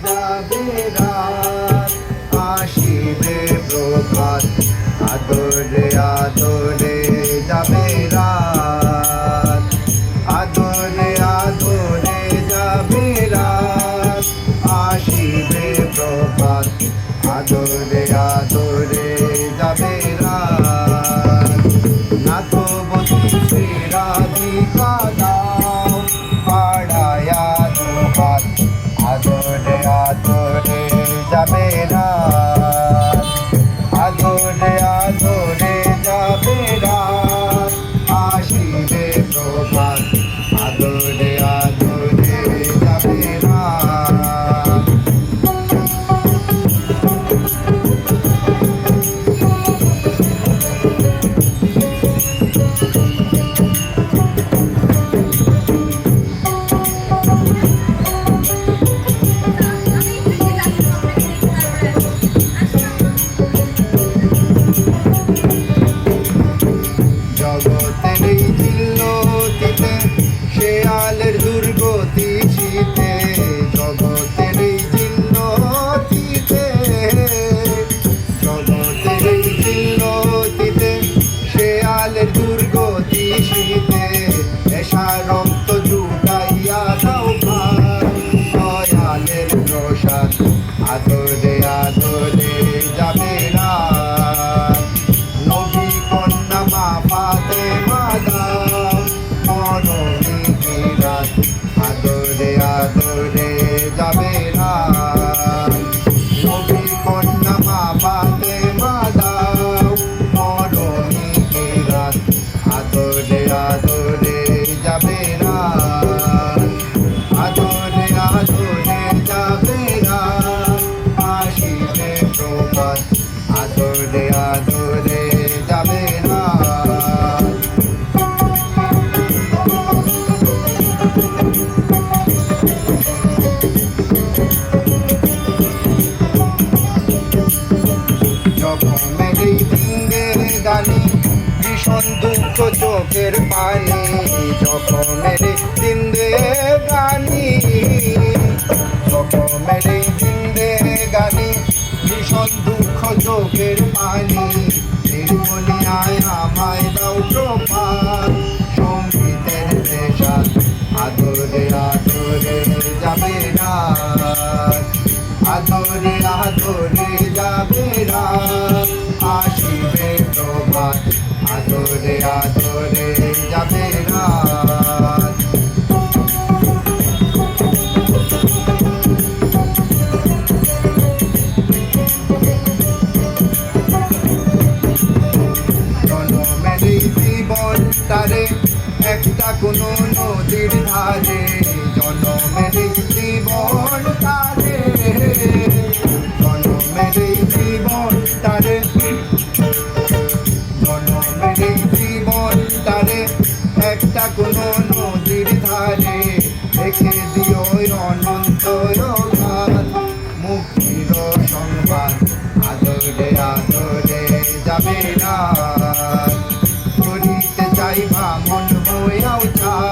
da Jai দুঃখ চোখের পানি জখমের দিন্দে গানি জখমের দিন্দে গানি, ভীষণ দুঃখ চোখের পানি। নির্মলিয়ায় আমায় দাও প্রমাণ, সঙ্গীতের পেশা আদরে আদরে যাবে না। আদরে আদরে যাবে না। আসিবে প্রভাত আদরে আদরে তারে একটা কোনো নদীর ধারে। চলে যাবে না। করিতে চাইবা মন হইয়াও চা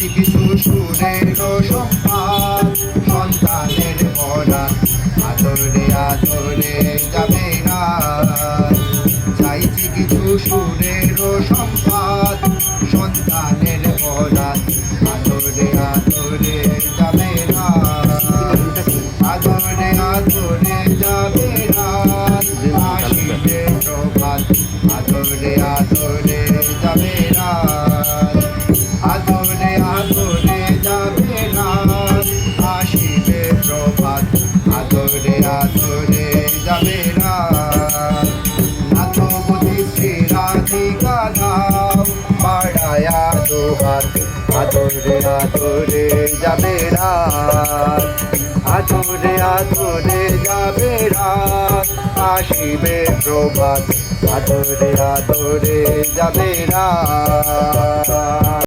কিছু সুরের সম্মান সন্তানের মরা আদরে আদরে যাবে না চাইছি কিছু সুরের সম্পাদ সন্তানের মরা আদরে আদরে যাবে না আদরে আদরে যাবে না আসিতে আদরে আদরে যাবে রাত নাথ বুদ্ধি শ্রী রাধিকা নাম পাড়ায়া দোহার আদরে আদরে যাবে আদরে আদরে যাবে রাত আসিবে প্রভাত আদরে আদরে যাবে